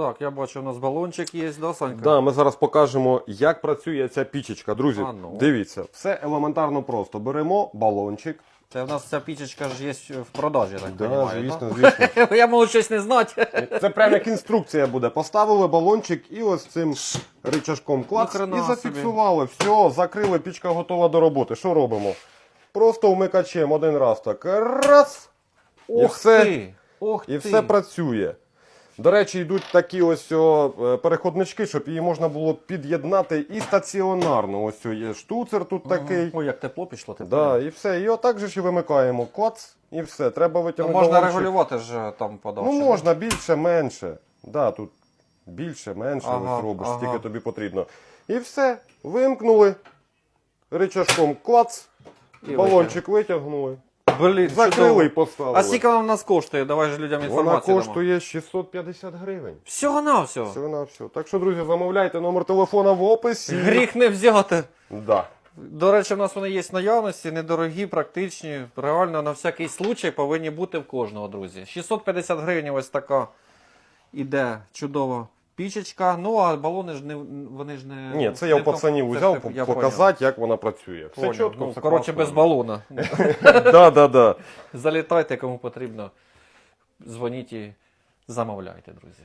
Так, я бачу, у нас балончик є, да, Санька? Да, ми зараз покажемо, як працює ця пічечка. Друзі, А ну. дивіться, все елементарно просто. Беремо балончик. Це в нас ця пічечка ж є в продажі, так Да, розумію, звісно, звісно. Я можу щось не знати. Це прямо як інструкція буде. Поставили балончик і ось цим рычажком клац Ніхрена і собі. зафіксували. Все, закрили, пічка готова до роботи. Що робимо? Просто вмикачем один раз так. Раз. І Ох все, ти! Ох і ти! все працює. До речі, йдуть такі ось о, е, переходнички, щоб її можна було під'єднати і стаціонарно. Ось о, є штуцер тут такий. Ой, як тепло пішло тепер. Да, і все. І отак же ж вимикаємо. Клац, і все. Треба Ну, витягнути. можна балончик. регулювати ж там подовше. Ну можна більше, менше. Да, тут більше, менше Ага, ось робиш, ага. скільки тобі потрібно. І все. Вимкнули. Ричажком клац, І балончик витягнули. Блін, Закрили чудово. і поставили. А скільки вона в нас коштує? Давай ж людям Вона інформацію дамо. коштує 650 гривень. Всього на всього. Всього на все. Так що, друзі, замовляйте номер телефона в описі. Гріх не взяти. Да. До речі, в нас вони є в наявності, недорогі, практичні. Реально на всякий случай повинні бути в кожного, друзі. 650 гривень ось така іде чудова пічечка. Ну а балони ж не вони ж не. Ні, це я у пацанів узяв, взяв ж показати, як вона працює. Все чітко, Ну, все коротше, без балона. Да, да, да. Залітайте, кому потрібно. Дзвоніть і замовляйте, друзі.